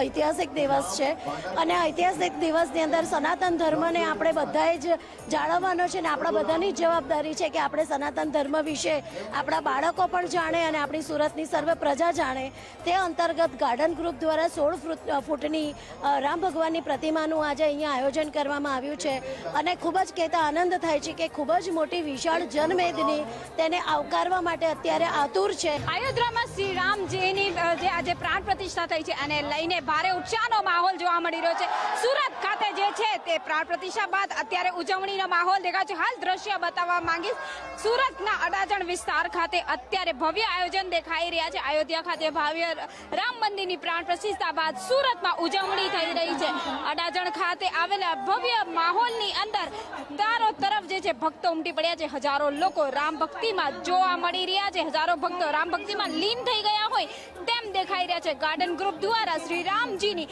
ઐતિહાસિક દિવસ છે. અને ઐતિહાસિક દિવસની અંદર સનાતન ધર્મને આપણે બધાએ જ જાળવવાનો છે ને આપણા બધાની જવાબદારી છે કે આપણે સનાતન ધર્મ વિશે આપણા બાળકો પણ જાણે અને આપણી સુરતની સર્વ પ્રજા જાણે. તે અંતર્ગત ગાર્ડન ગ્રુપ દ્વારા સોળ ફૂટ- ફૂટની રામ ભગવાનની પ્રતિમાનું આજે અહીંયા આયોજન કરવામાં આવ્યું છે. અને ખૂબ જ કહેતા આનંદ થાય છે કે ખૂબ જ મોટી વિશાળ જનમેદની તેને આવકારવા માટે અત્યારે આતુર છે. અયોધ્યામાં શ્રી રામજીની અ, જે પ્રાણ પ્રતિષ્ઠા થઈ છે અને લઈને ભારે ઉત્સાહનો માહોલ જોવા મળી રહ્યો છે. સુરત ખાતે જે છે તે પ્રાણ પ્રતિષ્ઠા બાદ અત્યારે ઉજવણીનો માહોલ દેખાય છે. હાલ દ્રશ્ય બતાવવા માંગીશ, સુરતના અડાજણ વિસ્તાર ખાતે અત્યારે ભવ્ય આયોજન દેખાઈ રહ્યા છે. અયોધ્યા ખાતે ભવ્ય રામ મંદિરની પ્રાણ પ્રતિષ્ઠા બાદ સુરતમાં ઉજવણી થઈ રહી છે. અડાજણ ખાતે આવેલા ભવ્ય માહોલની અંદર ચારો તરફ જે છે ભક્તો ઉમટી પડ્યા છે. હજારો લોકો રામ ભક્તિમાં જોવા મળી રહ્યા છે. હજારો ભક્તો રામ ભક્તિમાં લીન થઈ ગયા હોય દેખાઈ રહ્યા છે. ગાર્ડન ગ્રુપ દ્વારા શ્રી રામજીની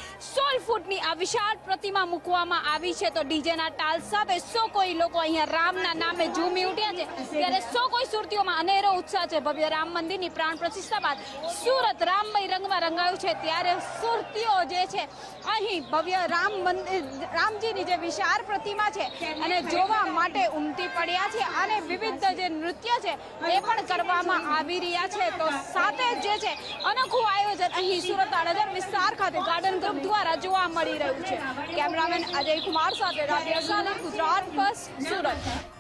સોળ ફૂટની આ વિશાળ પ્રતિમા મૂકવામાં આવી છે. તો ડીજેના ટાલ સાથે સો કોઈ લોકો અહીંયા રામના નામે ઝૂમી ઉઠ્યા છે. ત્યારે સો કોઈ સુરતીઓમાં અનેરો ઉત્સાહ છે. ભવ્ય રામ મંદિરની પ્રાણ પ્રતિષ્ઠા બાદ સુરત રામમય રંગમાં રંગાયું છે. ત્યારે સુરતીઓ જે છે, અહીં ભવ્ય રામ મંદિર, રામજીની જે વિશાળ પ્રતિમા છે અને જોવા માટે ઉમટી પડ્યા છે અને વિવિધ જે નૃત્ય છે એ પણ કરવામાં આવી રહ્યા છે. તો સાથે જ છે, અનોખું આયોજન અહીં સુરત અડજર વિસ્તાર ખાતે ગાર્ડન ગ્રુપ દ્વારા જોવા મળી રહ્યું છે. કેમેરામેન અજય કુમાર સાથે સાલા ગુજરાત બસ સુરત.